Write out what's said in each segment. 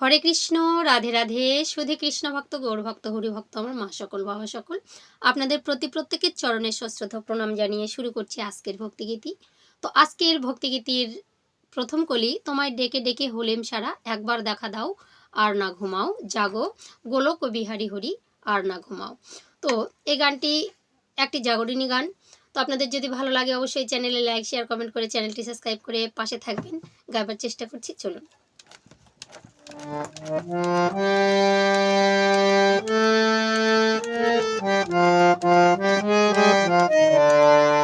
হরে কৃষ্ণ, রাধে রাধে সুধে কৃষ্ণ ভক্ত, গৌর ভক্ত, হরি ভক্ত, আমার মা সকল, বাবা সকল। আপনাদের প্রতি প্রত্যেকের চরণের সশ্রদ্ধ প্রণাম জানিয়ে শুরু করছি আজকের ভক্তিগীতি। তো আজকের ভক্তিগীতির প্রথম কলি, তোমায় ডেকে ডেকে হলেম সারা, একবার দেখা দাও, আর না ঘুমাও, জাগো, গোলক ও বিহারি হরি, আর না ঘুমাও। তো এই গানটি একটি জাগরণী গান। তো আপনাদের যদি ভালো লাগে অবশ্যই চ্যানেলে লাইক, শেয়ার, কমেন্ট করে চ্যানেলটি সাবস্ক্রাইব করে পাশে থাকবেন। গাইবার চেষ্টা করছি, চলুন। Thank you.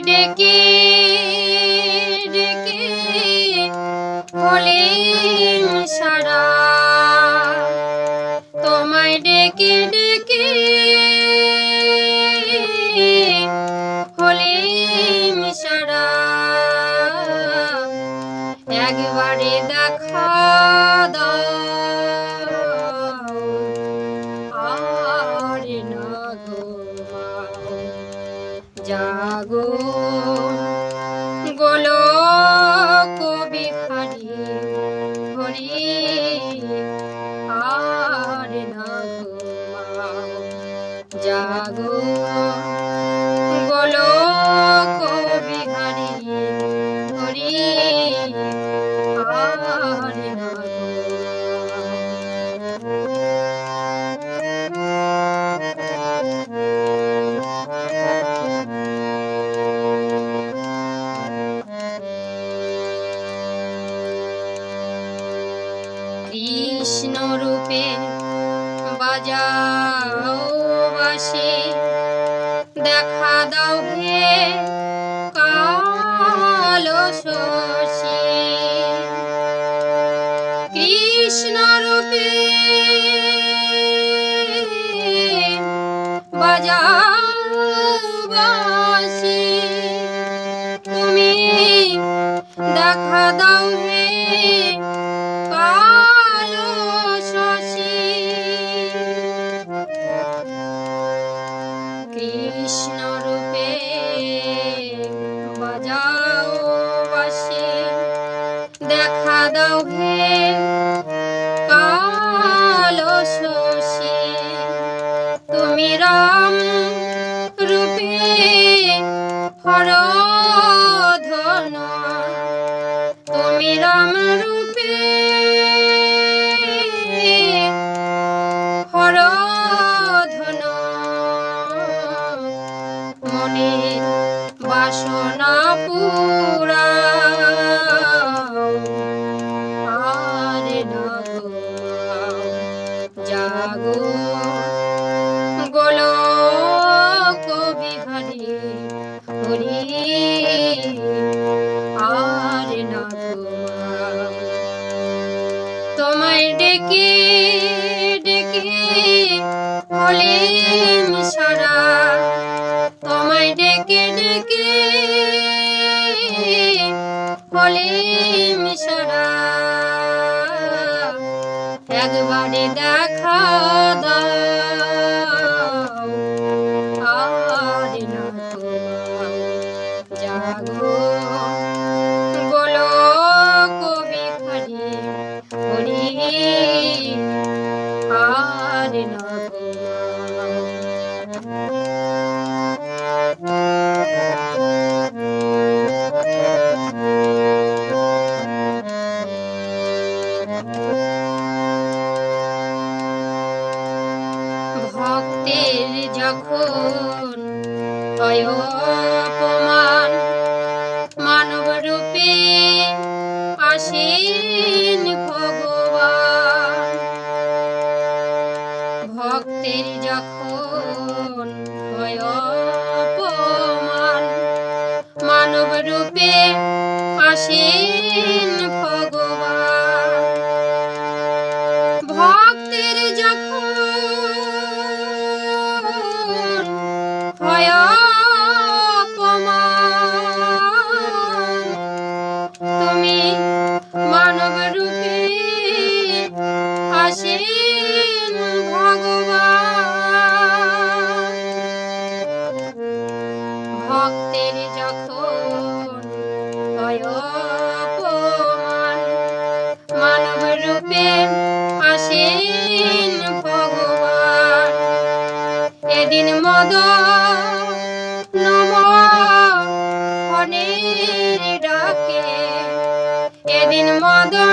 ডেকে ডেকে হলেন সারা। তোমায় ডেকে ডেকে হলেন সারা। একবারে দেখা দাও আর না জাগো। গোলক বিহারি হরি আর না জাগো। রূপে বাজাও বাসি। দেখা দাও হে কৃষ্ণ রূপে বাসি। দেখা দাও হে দাও হে কালো শশী। তুমি রাম রূপে হর ধন তুমি রাম রূপে হর ধন মনের বাসনা পুরা তোমায় ডেকে ডেকে হলেন সারা। তোমায় ডেকে ডেকে হলেন সারা। একবারে দেখা দাও ভক্তের যখন অপমান মানব রূপে আসেন ভগবান। ভক্তের যখন অপমান মানব রূপে আসেন ভগবান। যখন Living in wonder.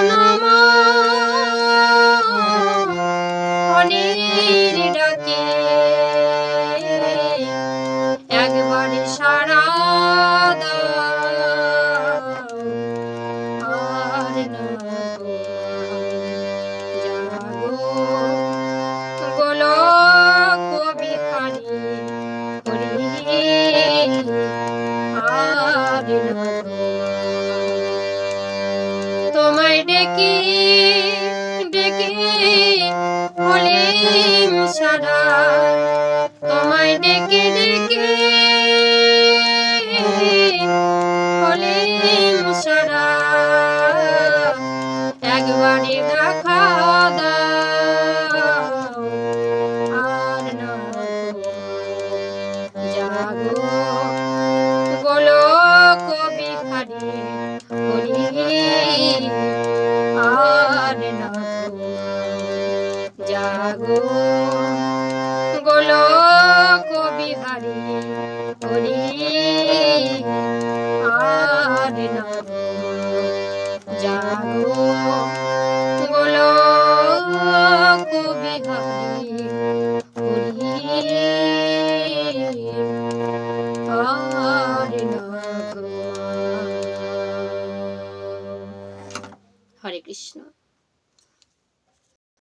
ডেকে ডেকে হলে সারা তোমায় ডেকে গোলক বিহারি হরি আর জাগো গোলক বিহারি হরি আর হরে কৃষ্ণ।